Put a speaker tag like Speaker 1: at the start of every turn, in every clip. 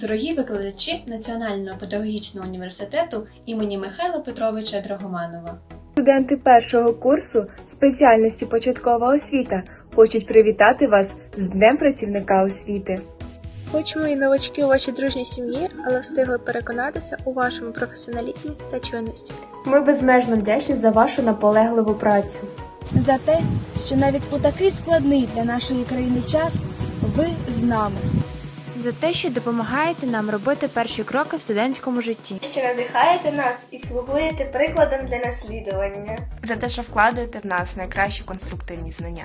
Speaker 1: Дорогі викладачі Національного педагогічного університету імені Михайла Петровича Драгоманова.
Speaker 2: Студенти першого курсу спеціальності початкова освіта хочуть привітати вас з Днем працівника освіти.
Speaker 3: Хоч ми і новачки у вашій дружній сім'ї, але встигли переконатися у вашому професіоналізмі та чуйності.
Speaker 4: Ми безмежно вдячні за вашу наполегливу працю.
Speaker 5: за те, що навіть у такий складний для нашої країни час ви з нами.
Speaker 6: За те, що допомагаєте нам робити перші кроки в студентському житті.
Speaker 7: що надихаєте нас і слугуєте прикладом для наслідування.
Speaker 8: за те, що вкладаєте в нас найкращі конструктивні знання.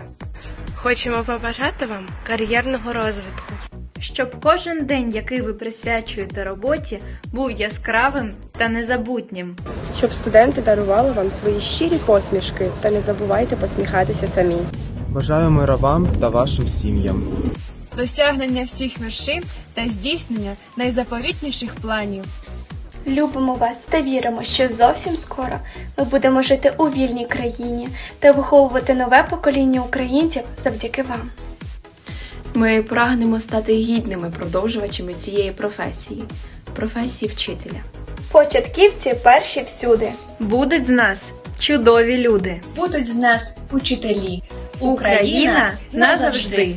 Speaker 9: Хочемо побажати вам кар'єрного розвитку.
Speaker 10: щоб кожен день, який ви присвячуєте роботі, був яскравим та незабутнім.
Speaker 4: Щоб студенти дарували вам свої щирі посмішки та не забувайте посміхатися самі.
Speaker 11: Бажаю мира вам та вашим сім'ям.
Speaker 10: Досягнення всіх вершин та здійснення найзаповітніших планів.
Speaker 7: Любимо вас та віримо, що зовсім скоро ми будемо жити у вільній країні та виховувати нове покоління українців завдяки вам.
Speaker 8: Ми прагнемо стати гідними продовжувачами цієї професії професії вчителя.
Speaker 7: Початківці перші всюди.
Speaker 10: Будуть з нас чудові люди.
Speaker 1: Будуть з нас учителі.
Speaker 10: Україна назавжди.